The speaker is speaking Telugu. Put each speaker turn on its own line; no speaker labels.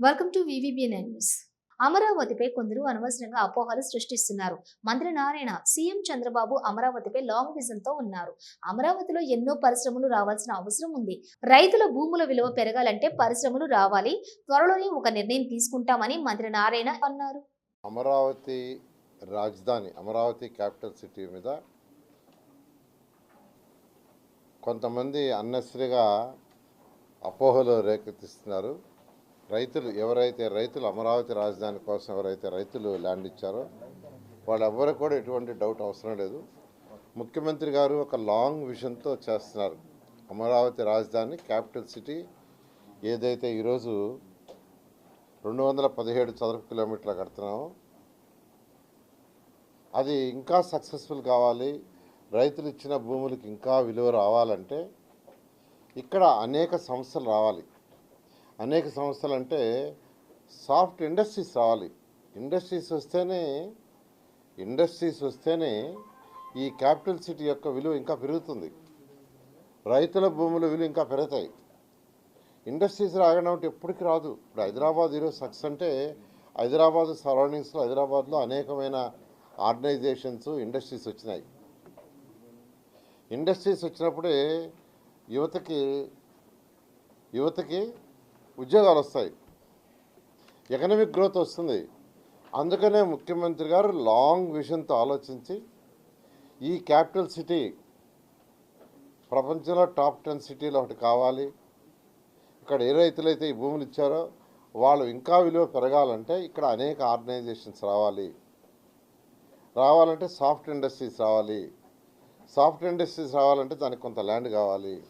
వెల్కమ్ టు వివిబి న్యూస్ అమరావతిపై కొందరు అనవసరంగా అపోహలు సృష్టిస్తున్నారు. మంత్రి నారాయణ సీఎం చంద్రబాబు అమరావతిపై లాంగ్ విజన్తో ఉన్నారు. అమరావతిలో ఎన్నో పరిశ్రమలు రావాల్సిన అవసరం ఉంది. రైతుల భూముల విలువ పెరగాలంటే పరిశ్రమలు రావాలి. త్వరలోనే ఒక నిర్ణయం తీసుకుంటామని మంత్రి నారాయణ అన్నారు.
అమరావతి రాజధాని అమరావతి క్యాపిటల్ సిటీ మీద కొంతమంది అన్నెసరిగా అపోహలు రేకెత్తిస్తున్నారు. రైతులు ఎవరైతే రైతులు అమరావతి రాజధాని కోసం ఎవరైతే రైతులు ల్యాండ్ ఇచ్చారో వాళ్ళెవ్వరు కూడా ఎటువంటి డౌట్ అవసరం లేదు. ముఖ్యమంత్రి గారు ఒక లాంగ్ విజన్తో చేస్తున్నారు. అమరావతి రాజధాని క్యాపిటల్ సిటీ ఏదైతే ఈరోజు రెండు వందల పదిహేడు చదరపు కిలోమీటర్లు కడుతున్నామో అది ఇంకా సక్సెస్ఫుల్ కావాలి. రైతులు ఇచ్చిన భూములకు ఇంకా విలువ రావాలంటే ఇక్కడ అనేక సంస్థలు రావాలి. అనేక సంస్థలు అంటే సాఫ్ట్ ఇండస్ట్రీస్ రావాలి. ఇండస్ట్రీస్ వస్తేనే ఇండస్ట్రీస్ వస్తేనే ఈ క్యాపిటల్ సిటీ యొక్క విలువ ఇంకా పెరుగుతుంది. రైతుల భూముల విలువ ఇంకా పెరుగుతాయి. ఇండస్ట్రీస్ రాగడం అంటే ఎప్పటికీ రాదు. ఇప్పుడు హైదరాబాద్ ఈరోజు సక్సెస్ అంటే హైదరాబాద్ సరౌండింగ్స్లో హైదరాబాద్లో అనేకమైన ఆర్గనైజేషన్స్ ఇండస్ట్రీస్ వచ్చినాయి. ఇండస్ట్రీస్ వచ్చినప్పుడే యువతకి యువతకి ఉద్యోగాలు వస్తాయి. ఎకనామిక్ గ్రోత్ వస్తుంది. అందుకనే ముఖ్యమంత్రి గారు లాంగ్ విజన్తో ఆలోచించి ఈ క్యాపిటల్ సిటీ ప్రపంచంలో టాప్ టెన్ సిటీలో ఒకటి కావాలి. ఇక్కడ ఏ రైతులైతే ఈ భూములు ఇచ్చారో వాళ్ళు ఇంకా విలువ పెరగాలంటే ఇక్కడ అనేక ఆర్గనైజేషన్స్ రావాలి. రావాలంటే సాఫ్ట్ ఇండస్ట్రీస్ రావాలి. సాఫ్ట్ ఇండస్ట్రీస్ రావాలంటే దానికి కొంత ల్యాండ్ కావాలి.